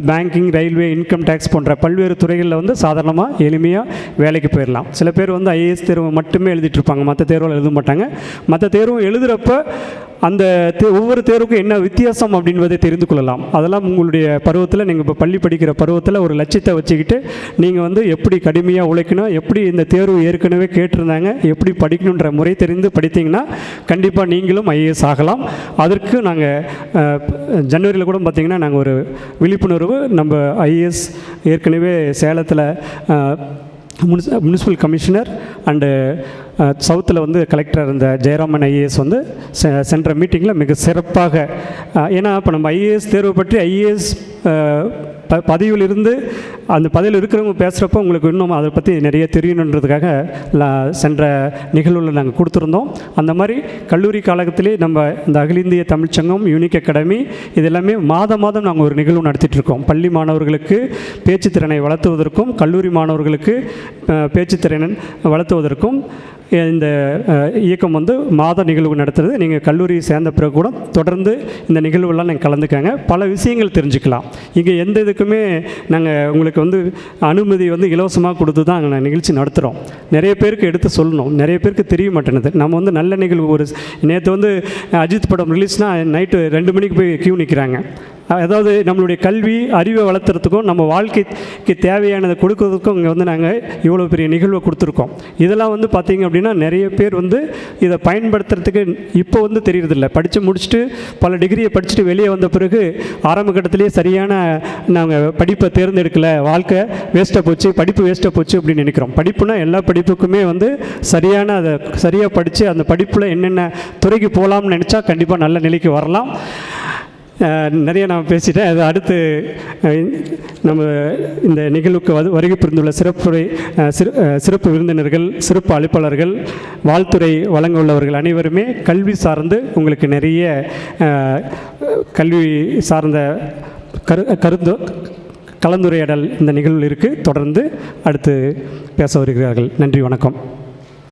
Banking railway income tax போன்ற பல்வேறு துறைகளில் வந்து சாதாரணமாக எளிமையாக வேலைக்கு போயிடலாம் சில பேர் வந்து ஐஏஎஸ் தேர்வு மட்டுமே எழுதிட்டு இருப்பாங்க. மற்ற தேர்வில் எழுத மாட்டாங்க. மற்ற தேர்வும் எழுதுகிறப்ப அந்த தே ஒவ்வொரு தேர்வுக்கும் என்ன வித்தியாசம் அப்படின்றதை தெரிந்து கொள்ளலாம். அதெல்லாம் உங்களுடைய பருவத்தில் நீங்கள் இப்போ பள்ளி படிக்கிற பருவத்தில் ஒரு லட்சியத்தை வச்சுக்கிட்டு நீங்கள் வந்து எப்படி கடுமையாக உழைக்கணும் எப்படி இந்த தேர்வு ஏற்கனவே கேட்டிருந்தாங்க எப்படி படிக்கணுன்ற முறை தெரிந்து படித்தீங்கன்னா கண்டிப்பாக நீங்களும் ஐஏஎஸ் ஆகலாம். அதற்கு நாங்கள் ஜனவரியில் கூட பார்த்திங்கன்னா நாங்கள் ஒரு விழிப்புணர்வு நம்ம ஐஏஎஸ் ஏற்கனவே சேலத்தில் முனிஸ் முனிசிபல் கமிஷனர் அண்டு சவுத்தில் வந்து கலெக்டர் இருந்த ஜெயராமன் ஐஏஎஸ் வந்து செ- சென்ற மீட்டிங்கில் மிக சிறப்பாக ஏன்னா இப்போ நம்ம ஐஏஎஸ் தேர்வு பற்றி ஐஏஎஸ் ப பதவியில் இருந்து அந்த பதவியில் இருக்கிறவங்க பேசுகிறப்போ உங்களுக்கு இன்னும் அதை பற்றி நிறைய தெரியணுன்றதுக்காக சென்ற நிகழ்வில் நாங்கள் கொடுத்துருந்தோம். அந்த மாதிரி கல்லூரி காலகத்திலே நம்ம இந்த அகில இந்திய தமிழ்ச்சங்கம் யூனிக் அகாடமி இது எல்லாமே மாதம் மாதம் நாங்கள் ஒரு நிகழ்வு நடத்திட்டுருக்கோம் பள்ளி மாணவர்களுக்கு பேச்சுத்திறனை வளர்த்துவதற்கும் கல்லூரி மாணவர்களுக்கு பேச்சுத்திறனை வளர்த்துவதற்கும் இந்த இயக்கம் வந்து மாத நிகழ்வு நடத்துறது. நீங்கள் கல்லூரி சேர்ந்த பிறகு கூட தொடர்ந்து இந்த நிகழ்வுலாம் நீங்கள் கலந்துக்காங்க. பல விஷயங்கள் தெரிஞ்சுக்கலாம். இங்கே எந்த இதுக்குமே நாங்கள் உங்களுக்கு வந்து அனுமதி வந்து இலவசமாக கொடுத்து தான் நாங்கள் நிகழ்ச்சி நடத்துகிறோம் நிறைய பேருக்கு எடுத்து சொல்லணும். நிறைய பேருக்கு தெரிய மாட்டேனது நம்ம வந்து நல்ல நிகழ்வு ஒரு நேற்று வந்து அஜித் படம் ரிலீஸ்னால் நைட்டு ரெண்டு மணிக்கு போய் கியூ நிற்கிறாங்க அதாவது நம்மளுடைய கல்வி அறிவை வளர்த்துறதுக்கும் நம்ம வாழ்க்கைக்கு தேவையானதை கொடுக்கறதுக்கும் இங்கே வந்து நாங்கள் இவ்வளோ பெரிய நிகழ்வை கொடுத்துருக்கோம். இதெல்லாம் வந்து பார்த்திங்க அப்படின்னா நிறைய பேர் வந்து இதை பயன்படுத்துறதுக்கு இப்போ வந்து தெரியறதில்ல. படித்து முடிச்சுட்டு பல டிகிரியை படிச்சுட்டு வெளியே வந்த பிறகு ஆரம்ப கட்டத்திலேயே சரியான நாங்கள் படிப்பை தேர்ந்தெடுக்கல. வாழ்க்கை வேஸ்ட்டாக போச்சு படிப்பு வேஸ்ட்டாக போச்சு அப்படின்னு நினைக்கிறோம். படிப்புனா எல்லா படிப்புக்குமே வந்து சரியான அதை சரியாக படித்து அந்த படிப்பில் என்னென்ன துறைக்கு போகலாம்னு நினச்சா கண்டிப்பாக நல்ல நிலைக்கு வரலாம். நிறைய நான் பேசிட்டேன். அது அடுத்து நம்ம இந்த நிகழ்வுக்கு வந்து வருகை புரிந்துள்ள சிறப்புரை சிறப்பு விருந்தினர்கள் சிறப்பு அழைப்பாளர்கள் வாழ்த்துறை வழங்க உள்ளவர்கள் அனைவருமே கல்வி சார்ந்து உங்களுக்கு நிறைய கல்வி சார்ந்த கரு கருந்து கலந்துரையாடல் இந்த நிகழ்வில் இருக்குது தொடர்ந்து அடுத்து பேச வருகிறார்கள். நன்றி வணக்கம்.